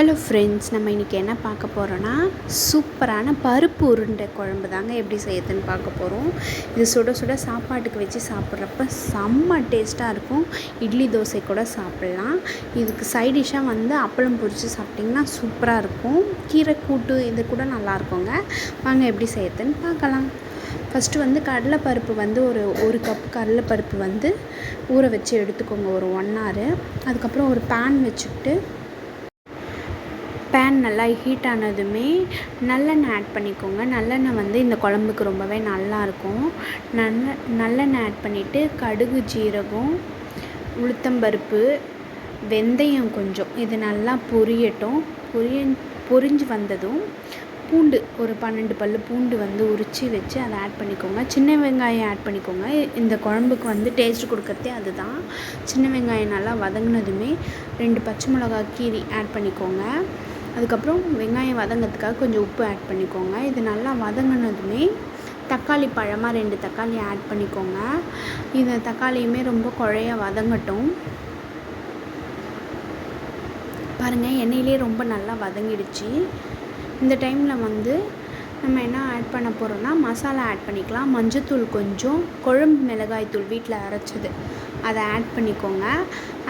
Hello friends நம்ம இன்றைக்கி என்ன பார்க்க போகிறோன்னா சூப்பரான பருப்பு உருண்டை குழம்பு தாங்க எப்படி செய்யறதுன்னு பார்க்க போகிறோம் இது சுட சுட சாப்பாட்டுக்கு வச்சு சாப்பிட்றப்ப செம்ம டேஸ்ட்டாக இருக்கும். இட்லி தோசை கூட சாப்பிட்லாம். இதுக்கு சைட் டிஷ்ஷாக வந்து அப்பளம் பொரித்து சாப்பிட்டிங்கன்னா சூப்பராக இருக்கும். கீரை கூட்டு இது கூட நல்லாயிருக்குங்க வாங்க எப்படி செய்யறதுன்னு பார்க்கலாம். ஃபஸ்ட்டு வந்து கடலைப்பருப்பு வந்து ஒரு ஒரு கப் கடலைப்பருப்பு வந்து ஊற வச்சு எடுத்துக்கோங்க. ஒரு ஒன் ஹவர் அதுக்கப்புறம் ஒரு பேன் வச்சுக்கிட்டு பேன் நல்லா ஹீட் ஆனதுமே நல்லெண்ணெய் ஆட் பண்ணிக்கோங்க. நல்லெண்ணெய் வந்து இந்த குழம்புக்கு ரொம்பவே நல்லாயிருக்கும் நல்ல நல்லெண்ணெய் ஆட் பண்ணிவிட்டு கடுகு ஜீரகம் உளுத்தம்பருப்பு வெந்தயம் கொஞ்சம். இது நல்லா பொரியட்டும். பொரிய பொரிஞ்சு வந்ததும் பூண்டு ஒரு பன்னெண்டு பல் பூண்டு வந்து உரித்து வச்சு அதை ஆட் பண்ணிக்கோங்க. சின்ன வெங்காயம் ஆட் பண்ணிக்கோங்க. இந்த குழம்புக்கு வந்து டேஸ்ட் கொடுக்கறதே அதுதான். சின்ன வெங்காயம் நல்லா வதங்கினதுமே ரெண்டு பச்சை மிளகா கீரி ஆட் பண்ணிக்கோங்க. அதுக்கப்புறம் வெங்காயம் வதங்கிறதுக்காக கொஞ்சம் உப்பு ஆட் பண்ணிக்கோங்க. இது நல்லா வதங்கினதுமே தக்காளி பழமாக ரெண்டு தக்காளி ஆட் பண்ணிக்கோங்க. இந்த தக்காளியுமே ரொம்ப குழைய வதங்கட்டும். பாருங்கள் எண்ணெயிலே ரொம்ப நல்லா வதங்கிடுச்சு. இந்த டைமில் வந்து நம்ம என்ன ஆட் பண்ண போகிறோன்னா மசாலா ஆட் பண்ணிக்கலாம். மஞ்சத்தூள் கொஞ்சம் குழம்பு மிளகாய் தூள் வீட்டில் அரைச்சது. அதை ஆட் பண்ணிக்கோங்க.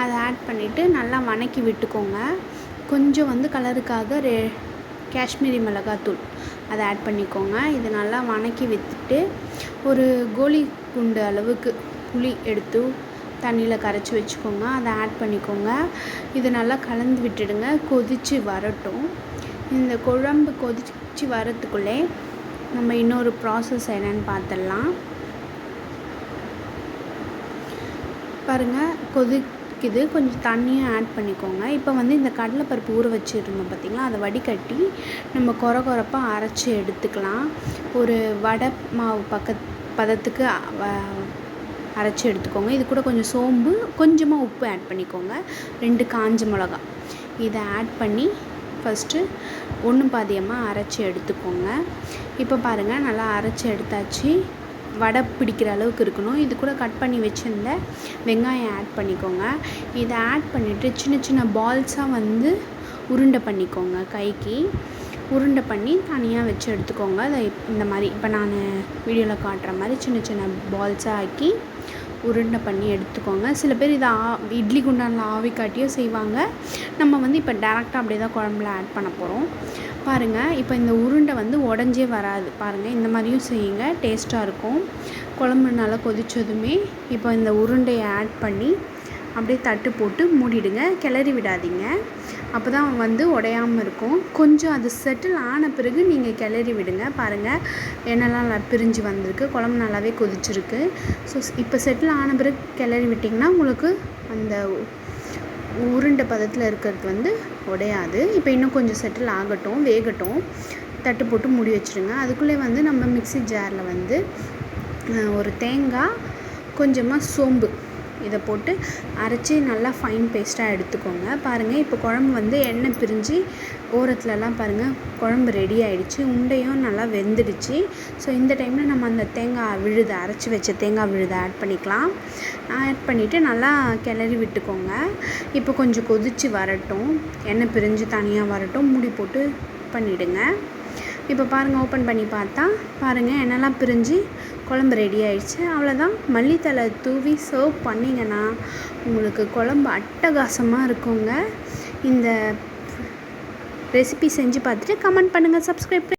அதை ஆட் பண்ணிவிட்டு நல்லா வணக்கி விட்டுக்கோங்க. கொஞ்சம் வந்து கலருக்காக ரெ காஷ்மீரி மிளகாத்தூள். அதை ஆட் பண்ணிக்கோங்க. இது நல்லா வணக்கி விட்டுட்டு ஒரு கோலி குண்டு அளவுக்கு புளி எடுத்து தண்ணியில் கரைச்சி வச்சுக்கோங்க. அதை ஆட் பண்ணிக்கோங்க. இது நல்லா கலந்து விட்டுடுங்க. கொதித்து வரட்டும். இந்த குழம்பு கொதித்து வரத்துக்குள்ளே நம்ம இன்னொரு ப்ராசஸ் என்னென்னு பார்த்துடலாம். பாருங்கள் கொதிக்குது கொஞ்சம் தண்ணியும் ஆட் பண்ணிக்கோங்க. இப்போ வந்து இந்த கடலைப்பருப்பு ஊற வச்சுருந்தோம் பார்த்திங்களா அதை வடிகட்டி நம்ம கொர குறப்பாக அரைச்சி எடுத்துக்கலாம். ஒரு வடை மாவு பக்கத் பதத்துக்கு அரைச்சி எடுத்துக்கோங்க. இது கூட கொஞ்சம் சோம்பு கொஞ்சமாக உப்பு ஆட் பண்ணிக்கோங்க. ரெண்டு காஞ்ச மிளகா. இதை ஆட் பண்ணி ஃபஸ்ட்டு ஒன்று பாதியமாக அரைச்சி எடுத்துக்கோங்க. இப்போ பாருங்கள் நல்லா அரைச்சி எடுத்தாச்சு. வடை பிடிக்கிற அளவுக்கு இருக்கணும். இது கூட கட் பண்ணி வச்சுருந்த வெங்காயம் ஆட் பண்ணிக்கோங்க. இதை ஆட் பண்ணிவிட்டு சின்ன சின்ன பால்ஸாக வந்து உருண்டை பண்ணிக்கோங்க கைக்கு. உருண்டை பண்ணி தனியாக வச்சு எடுத்துக்கோங்க. அதை இந்த மாதிரி இப்போ நான் வீடியோவில் காட்டுற மாதிரி சின்ன சின்ன பால்ஸாக ஆக்கி உருண்டை பண்ணி எடுத்துக்கோங்க. சில பேர் இதை ஆ இட்லி குண்டானில் ஆவி காட்டியும் செய்வாங்க. நம்ம வந்து இப்போ டேரெக்டாக அப்படியே தான் குழம்புல ஆட் பண்ண போகிறோம் பாருங்கள் இப்போ இந்த உருண்டை வந்து உடஞ்சே வராது. பாருங்கள் இந்த மாதிரியும் செய்யுங்க. டேஸ்ட்டாக இருக்கும். குழம்பு நல்லா கொதித்ததுமே இப்போ இந்த உருண்டையை ஆட் பண்ணி அப்படியே தட்டு போட்டு மூடிடுங்க. கிளறி விடாதீங்க. அப்போ தான் வந்து உடையாமல் இருக்கும். கொஞ்சம் அது செட்டில் ஆன பிறகு நீங்கள் கிளறி விடுங்க. பாருங்கள் எண்ணெய்லாம் நல்லா பிரிஞ்சு வந்திருக்கு. குழம்பு நல்லாவே கொதிச்சிருக்கு. ஸோ இப்போ செட்டில் ஆன பிறகு கிளறி விட்டிங்கன்னா உங்களுக்கு அந்த உருண்டை பதத்தில் இருக்கிறது வந்து உடையாது. இப்போ இன்னும் கொஞ்சம் செட்டில் ஆகட்டும் வேகட்டும். தட்டு போட்டு முடி வச்சுருங்க. அதுக்குள்ளே வந்து நம்ம மிக்சி ஜாரில் வந்து ஒரு தேங்காய் கொஞ்சமாக சோம்பு இதை போட்டு அரைச்சி நல்லா ஃபைன் பேஸ்ட்டாக எடுத்துக்கோங்க. பாருங்கள் இப்போ குழம்பு வந்து எண்ணெய் பிரிஞ்சு ஓரத்துலலாம் பாருங்கள் குழம்பு ரெடி ஆகிடுச்சு உண்டையும் நல்லா வெந்துடுச்சு. ஸோ இந்த டைமில் நம்ம அந்த தேங்காய் விழுதை அரைச்சி வச்ச தேங்காய் விழுதை ஆட் பண்ணிக்கலாம். ஆட் பண்ணிவிட்டு நல்லா கிளறி விட்டுக்கோங்க. இப்போ கொஞ்சம் கொதித்து வரட்டும். எண்ணெய் பிரிஞ்சு தனியாக வரட்டும். மூடி போட்டு பண்ணிவிடுங்க இப்போ பாருங்கள் ஓப்பன் பண்ணி பார்த்தா பாருங்கள் என்னெல்லாம் பிரிஞ்சு குழம்பு ரெடி ஆயிடுச்சு. அவ்வளோதான் மல்லித்தலை தூவி சர்வ் பண்ணிங்கன்னா உங்களுக்கு குழம்பு அட்டகாசமாக இருக்குங்க. இந்த ரெசிபி செஞ்சு பார்த்துட்டு கமெண்ட் பண்ணுங்கள் சப்ஸ்கிரைப்